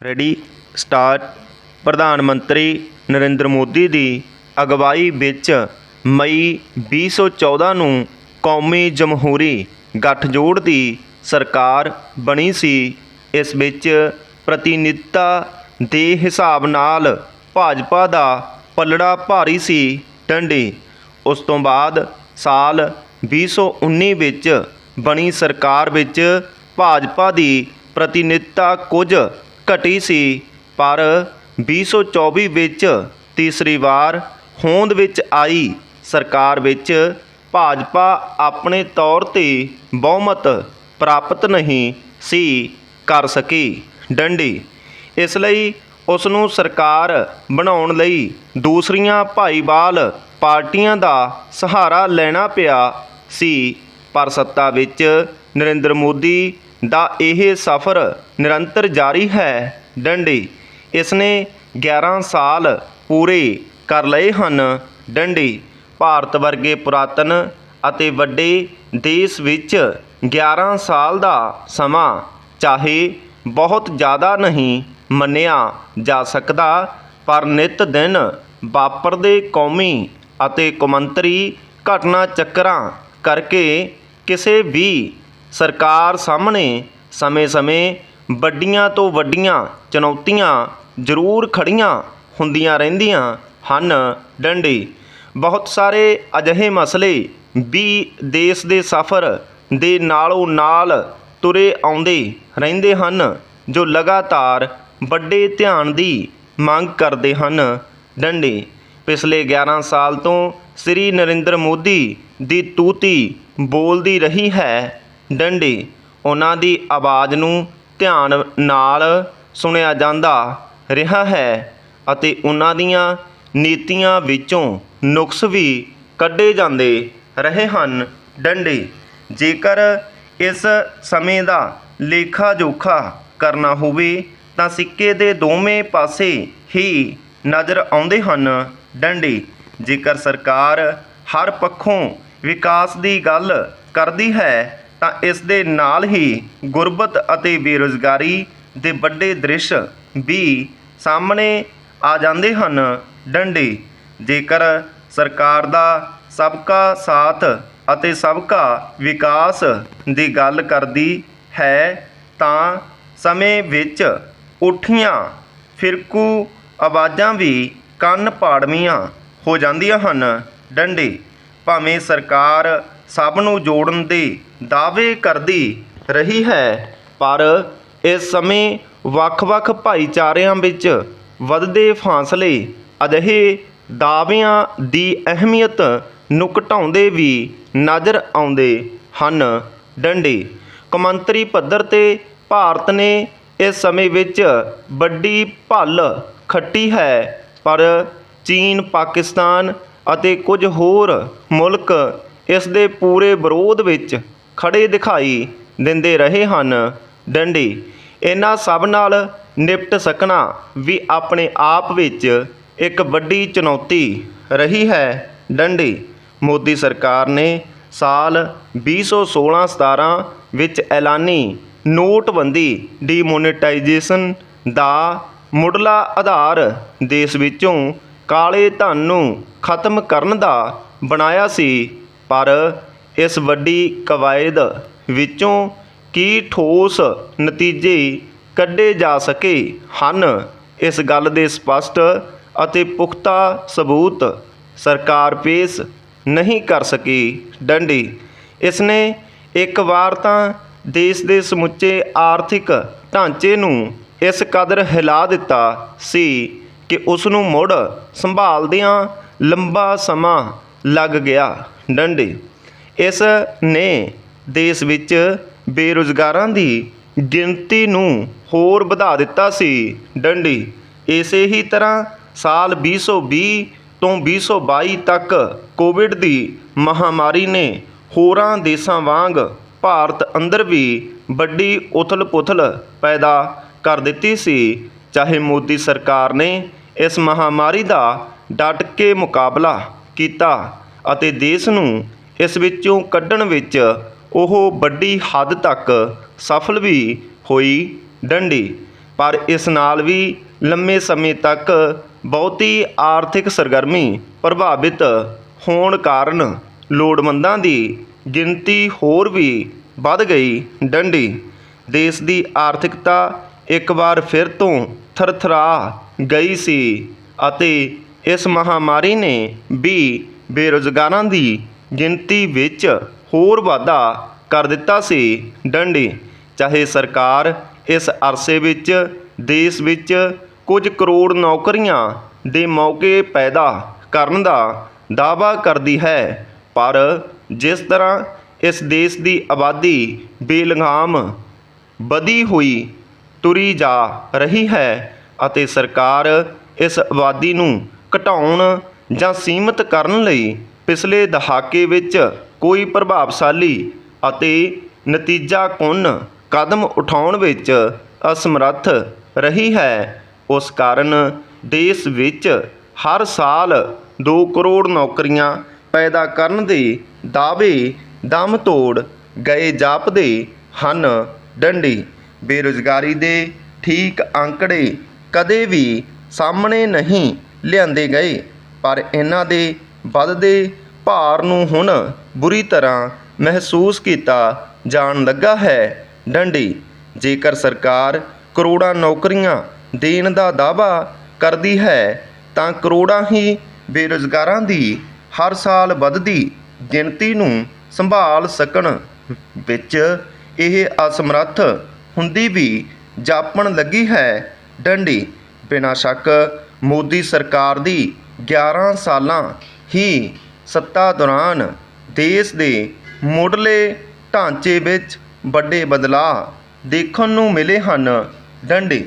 Ready start ਪ੍ਰਧਾਨ ਮੰਤਰੀ ਨਰਿੰਦਰ ਮੋਦੀ ਦੀ ਅਗਵਾਈ ਵਿੱਚ ਮਈ 2014 ਨੂੰ ਕੌਮੀ ਜਮਹੂਰੀ ਗੱਠਜੋੜ ਦੀ ਸਰਕਾਰ ਬਣੀ ਸੀ। ਇਸ ਵਿੱਚ ਪ੍ਰਤੀਨਿਧਤਾ ਦੇ ਹਿਸਾਬ ਨਾਲ ਭਾਜਪਾ ਦਾ ਪੱਲੜਾ ਭਾਰੀ ਸੀ ਡੰਡੀ ਉਸ ਤੋਂ ਬਾਅਦ ਸਾਲ 2019 ਵਿੱਚ ਬਣੀ ਸਰਕਾਰ ਵਿੱਚ ਭਾਜਪਾ ਦੀ ਪ੍ਰਤੀਨਿਧਤਾ ਕੁਝ ਘਟੀ ਸੀ, ਪਰ 2024 ਵਿੱਚ ਤੀਸਰੀ ਵਾਰ ਹੋਂਦ ਵਿੱਚ ਆਈ ਸਰਕਾਰ ਵਿੱਚ ਭਾਜਪਾ ਆਪਣੇ ਤੌਰ ਤੇ ਬਹੁਮਤ ਪ੍ਰਾਪਤ ਨਹੀਂ ਸੀ ਕਰ ਸਕੀ ਡੰਡੀ। ਇਸ ਲਈ ਉਸ ਨੂੰ ਸਰਕਾਰ ਬਣਾਉਣ ਲਈ ਦੂਸਰੀਆਂ ਭਾਈਵਾਲ ਪਾਰਟੀਆਂ ਦਾ ਸਹਾਰਾ ਲੈਣਾ ਪਿਆ ਸੀ, ਪਰ ਸੱਤਾ ਵਿੱਚ ਨਰਿੰਦਰ ਮੋਦੀ ਦਾ ਇਹ ਸਫ਼ਰ ਨਿਰੰਤਰ ਜਾਰੀ ਹੈ। ਡੰਡੀ, ਇਸਨੇ 11 ਸਾਲ ਪੂਰੇ ਕਰ ਲਏ ਹਨ। ਡੰਡੀ, ਭਾਰਤ ਵਰਗੇ ਪੁਰਾਤਨ ਅਤੇ ਵੱਡੇ ਦੇਸ਼ ਵਿੱਚ 11 ਸਾਲ ਦਾ ਸਮਾਂ ਚਾਹੇ ਬਹੁਤ ਜ਼ਿਆਦਾ ਨਹੀਂ ਮੰਨਿਆ ਜਾ ਸਕਦਾ, ਪਰ ਨਿਤ ਦਿਨ ਵਾਪਰਦੇ ਕੌਮੀ ਅਤੇ ਕੌਮਾਂਤਰੀ ਘਟਨਾ ਚੱਕਰਾਂ ਕਰਕੇ ਕਿਸੇ ਵੀ ਸਰਕਾਰ ਸਾਹਮਣੇ ਸਮੇਂ-ਸਮੇਂ ਵੱਡੀਆਂ ਤੋਂ ਵੱਡੀਆਂ ਚੁਣੌਤੀਆਂ ਜ਼ਰੂਰ ਖੜੀਆਂ ਹੁੰਦੀਆਂ ਰਹਿੰਦੀਆਂ ਹਨ ਡੰਡੀ। ਬਹੁਤ ਸਾਰੇ ਅਜਿਹੇ ਮਸਲੇ ਵੀ ਦੇਸ਼ ਦੇ ਸਫ਼ਰ ਦੇ ਨਾਲੋਂ ਨਾਲ ਤੁਰੇ ਆਉਂਦੇ ਰਹਿੰਦੇ ਹਨ, ਜੋ ਲਗਾਤਾਰ ਵੱਡੇ ਧਿਆਨ ਦੀ ਮੰਗ ਕਰਦੇ ਹਨ ਡੰਡੀ। ਪਿਛਲੇ 11 ਸਾਲ ਤੋਂ ਸ੍ਰੀ ਨਰਿੰਦਰ ਮੋਦੀ ਦੀ ਤੂਤੀ ਬੋਲਦੀ ਰਹੀ ਹੈ ਡੰਡੀ ਉਹਨਾਂ ਦੀ ਆਵਾਜ਼ ਨੂੰ ਧਿਆਨ ਨਾਲ ਸੁਣਿਆ ਜਾਂਦਾ ਰਿਹਾ ਹੈ ਅਤੇ ਉਹਨਾਂ ਦੀਆਂ ਨੀਤੀਆਂ ਵਿੱਚੋਂ ਨੁਕਸ ਵੀ ਕੱਢੇ ਜਾਂਦੇ ਰਹੇ ਹਨ। ਡੰਡੀ, ਜੇਕਰ ਇਸ ਸਮੇਂ ਦਾ ਲੇਖਾ ਜੋਖਾ ਕਰਨਾ ਹੋਵੇ, ਤਾਂ ਸਿੱਕੇ ਦੇ ਦੋਵੇਂ ਪਾਸੇ ਹੀ ਨਜ਼ਰ ਆਉਂਦੇ ਹਨ। ਡੰਡੀ, ਜੇਕਰ ਸਰਕਾਰ ਹਰ ਪੱਖੋਂ ਵਿਕਾਸ ਦੀ ਗੱਲ ਕਰਦੀ ਹੈ ਤਾਂ ਇਸ ਦੇ ਨਾਲ ਹੀ ਗੁਰਬਤ ਅਤੇ ਬੇਰੁਜ਼ਗਾਰੀ ਦੇ ਵੱਡੇ ਦ੍ਰਿਸ਼ ਵੀ ਸਾਹਮਣੇ ਆ ਜਾਂਦੇ ਹਨ। ਡੰਡੇ, ਜੇਕਰ ਸਰਕਾਰ ਦਾ ਸਬਕਾ ਸਾਥ ਅਤੇ ਸਬਕਾ ਵਿਕਾਸ ਦੀ ਗੱਲ ਕਰਦੀ ਹੈ, ਤਾਂ ਸਮੇਂ ਵਿੱਚ ਉੱਠੀਆਂ ਫਿਰਕੂ ਆਵਾਜ਼ਾਂ ਵੀ ਕੰਨ ਪਾੜਵੀਆਂ ਹੋ ਜਾਂਦੀਆਂ ਹਨ। ਡੰਡੇ, ਭਾਵੇਂ ਸਰਕਾਰ ਸਭ ਨੂੰ ਜੋੜਨ ਦੇ ਦਾਅਵੇ ਕਰਦੀ ਰਹੀ ਹੈ। ਪਰ ਇਸ ਸਮੇਂ ਵੱਖ-ਵੱਖ ਭਾਈਚਾਰਿਆਂ ਵਿੱਚ ਵੱਧਦੇ ਫਾਸਲੇ ਅਜਿਹੇ ਦਾਅਵਿਆਂ ਦੀ ਅਹਿਮੀਅਤ ਨੂੰ ਘਟਾਉਂਦੇ ਵੀ ਨਜ਼ਰ ਆਉਂਦੇ ਹਨ। ਡੰਡੇ, ਕੌਮਾਂਤਰੀ ਪੱਧਰ ਤੇ ਭਾਰਤ ਨੇ ਇਸ ਸਮੇਂ ਵਿੱਚ ਵੱਡੀ ਭੱਲ ਖੱਟੀ ਹੈ। ਪਰ ਚੀਨ, ਪਾਕਿਸਤਾਨ ਅਤੇ ਕੁਝ ਹੋਰ ਮੁਲਕ ਇਸ ਦੇ ਪੂਰੇ ਵਿਰੋਧ ਵਿੱਚ ਖੜ੍ਹੇ ਦਿਖਾਈ ਦਿੰਦੇ ਰਹੇ ਹਨ। ਡੰਡੀ, ਇਹਨਾਂ ਸਭ ਨਾਲ ਨਿਪਟ ਸਕਣਾ ਵੀ ਆਪਣੇ ਆਪ ਵਿੱਚ ਇੱਕ ਵੱਡੀ ਚੁਣੌਤੀ ਰਹੀ ਹੈ। ਡੰਡੀ, ਮੋਦੀ ਸਰਕਾਰ ਨੇ ਸਾਲ 2016-17 ਵਿੱਚ ਐਲਾਨੀ ਨੋਟਬੰਦੀ ਡੀਮੋਨੇਟਾਈਜੇਸ਼ਨ ਦਾ ਮੁੱਢਲਾ ਆਧਾਰ ਦੇਸ਼ ਵਿੱਚੋਂ ਕਾਲੇ ਧਨ ਨੂੰ ਖਤਮ ਕਰਨ ਦਾ ਬਣਾਇਆ ਸੀ। ਪਰ ਇਸ ਵੱਡੀ ਕਵਾਇਦ ਵਿੱਚੋਂ ਕੀ ਠੋਸ ਨਤੀਜੇ ਕੱਢੇ ਜਾ ਸਕੇ ਹਨ? ਇਸ ਗੱਲ ਦੇ ਸਪਸ਼ਟ ਅਤੇ ਪੁਖਤਾ ਸਬੂਤ ਸਰਕਾਰ ਪੇਸ਼ ਨਹੀਂ ਕਰ ਸਕੀ। ਡੰਡੀ, ਇਸਨੇ ਇੱਕ ਵਾਰ ਤਾਂ ਦੇਸ਼ ਦੇ ਸਮੁੱਚੇ ਆਰਥਿਕ ਢਾਂਚੇ ਨੂੰ ਇਸ ਕਦਰ ਹਿਲਾ ਦਿੱਤਾ ਸੀ ਕਿ ਉਸ ਨੂੰ ਮੁੜ ਸੰਭਾਲਦਿਆਂ ਲੰਬਾ ਸਮਾਂ ਲੱਗ ਗਿਆ। ਡੰਡੀ, ਇਸ ਨੇ ਦੇਸ਼ ਵਿੱਚ ਬੇਰੁਜ਼ਗਾਰਾਂ ਦੀ ਗਿਣਤੀ ਨੂੰ ਹੋਰ ਵਧਾ ਦਿੱਤਾ ਸੀ। ਡੰਡੀ, ਇਸੇ ਹੀ ਤਰ੍ਹਾਂ ਸਾਲ 2020 ਤੋਂ 2022 ਤੱਕ ਕੋਵਿਡ ਦੀ ਮਹਾਮਾਰੀ ਨੇ ਹੋਰਾਂ ਦੇਸ਼ਾਂ ਵਾਂਗ ਭਾਰਤ ਅੰਦਰ ਵੀ ਵੱਡੀ ਉਥਲ-ਪੁਥਲ ਪੈਦਾ ਕਰ ਦਿੱਤੀ ਸੀ। ਚਾਹੇ ਮੋਦੀ ਸਰਕਾਰ ਨੇ ਇਸ ਮਹਾਮਾਰੀ ਦਾ ਡਟ ਕੇ ਮੁਕਾਬਲਾ ਕੀਤਾ ਅਤੇ ਦੇਸ਼ ਨੂੰ ਇਸ ਵਿੱਚੋਂ ਕੱਢਣ ਵਿੱਚ ਉਹ ਵੱਡੀ ਹੱਦ ਤੱਕ ਸਫਲ ਵੀ ਹੋਈ ਡੰਡੀ। ਪਰ ਇਸ ਨਾਲ ਵੀ ਲੰਮੇ ਸਮੇਂ ਤੱਕ ਬਹੁਤੀ ਆਰਥਿਕ ਸਰਗਰਮੀ ਪ੍ਰਭਾਵਿਤ ਹੋਣ ਕਾਰਨ ਲੋੜਵੰਦਾਂ ਦੀ ਗਿਣਤੀ ਹੋਰ ਵੀ ਵੱਧ ਗਈ ਡੰਡੀ। ਦੇਸ਼ ਦੀ ਆਰਥਿਕਤਾ ਇੱਕ ਵਾਰ ਫਿਰ ਤੋਂ ਥਰਥਰਾ ਗਈ ਸੀ ਅਤੇ ਇਸ ਮਹਾਂਮਾਰੀ ਨੇ ਵੀ ਬੇਰੁਜ਼ਗਾਰਾਂ ਦੀ ਗਿਣਤੀ ਵਿੱਚ ਹੋਰ ਵਾਧਾ ਕਰ ਦਿੱਤਾ ਸੀ। ਡੰਡੀ, ਚਾਹੇ ਸਰਕਾਰ ਇਸ ਅਰਸੇ ਵਿੱਚ, ਦੇਸ਼ ਵਿੱਚ ਕੁਝ ਕਰੋੜ ਨੌਕਰੀਆਂ ਦੇ ਮੌਕੇ ਪੈਦਾ ਕਰਨ ਦਾ ਦਾਅਵਾ ਕਰਦੀ ਹੈ, ਪਰ ਜਿਸ ਤਰ੍ਹਾਂ ਇਸ ਦੇਸ਼ ਦੀ ਆਬਾਦੀ ਬੇਲਗਾਮ ਵਧੀ ਹੋਈ ਤੁਰੀ ਜਾ ਰਹੀ ਹੈ ਅਤੇ ਸਰਕਾਰ ਇਸ ਆਬਾਦੀ ਨੂੰ ਘਟਾਉਣ ਜਾਂ ਸੀਮਿਤ ਕਰਨ ਲਈ ਪਿਛਲੇ ਦਹਾਕੇ ਵਿੱਚ ਕੋਈ ਪ੍ਰਭਾਵਸ਼ਾਲੀ ਅਤੇ ਨਤੀਜਾਕੁੰਨ ਕਦਮ ਉਠਾਉਣ ਵਿੱਚ ਅਸਮਰੱਥ ਰਹੀ ਹੈ। ਉਸ ਕਾਰਨ ਦੇਸ਼ ਵਿੱਚ ਹਰ ਸਾਲ 2 ਕਰੋੜ ਨੌਕਰੀਆਂ ਪੈਦਾ ਕਰਨ ਦੇ ਦਾਅਵੇ ਦਮ ਤੋੜ ਗਏ ਜਾਪਦੇ ਹਨ ਡੰਡੀ। ਬੇਰੁਜ਼ਗਾਰੀ ਦੇ ਠੀਕ ਅੰਕੜੇ ਕਦੇ ਵੀ ਸਾਹਮਣੇ ਨਹੀਂ ਲਿਆਂਦੇ ਗਏ, ਪਰ ਇਹਨਾਂ ਦੇ ਵੱਧਦੇ ਭਾਰ ਨੂੰ ਹੁਣ ਬੁਰੀ ਤਰ੍ਹਾਂ ਮਹਿਸੂਸ ਕੀਤਾ ਜਾਣ ਲੱਗਾ ਹੈ। ਡੰਡੀ, ਜੇਕਰ ਸਰਕਾਰ ਕਰੋੜਾਂ ਨੌਕਰੀਆਂ ਦੇਣ ਦਾ ਦਾਅਵਾ ਕਰਦੀ ਹੈ, ਤਾਂ ਕਰੋੜਾਂ ਹੀ ਬੇਰੁਜ਼ਗਾਰਾਂ ਦੀ ਹਰ ਸਾਲ ਵੱਧਦੀ ਗਿਣਤੀ ਨੂੰ ਸੰਭਾਲ ਸਕਣ ਵਿੱਚ ਇਹ ਅਸਮਰੱਥ ਹੁੰਦੀ ਵੀ ਜਾਪਣ ਲੱਗੀ ਹੈ। ਡੰਡੀ, ਬਿਨਾਂ ਸ਼ੱਕ ਮੋਦੀ ਸਰਕਾਰ ਦੀ 11 ਸਾਲਾਂ ਹੀ ਸੱਤਾ ਦੌਰਾਨ ਦੇਸ਼ ਦੇ ਮੁੱਢਲੇ ਢਾਂਚੇ ਵਿੱਚ ਵੱਡੇ ਬਦਲਾਅ ਦੇਖਣ ਨੂੰ ਮਿਲੇ ਹਨ। ਡੰਡੇ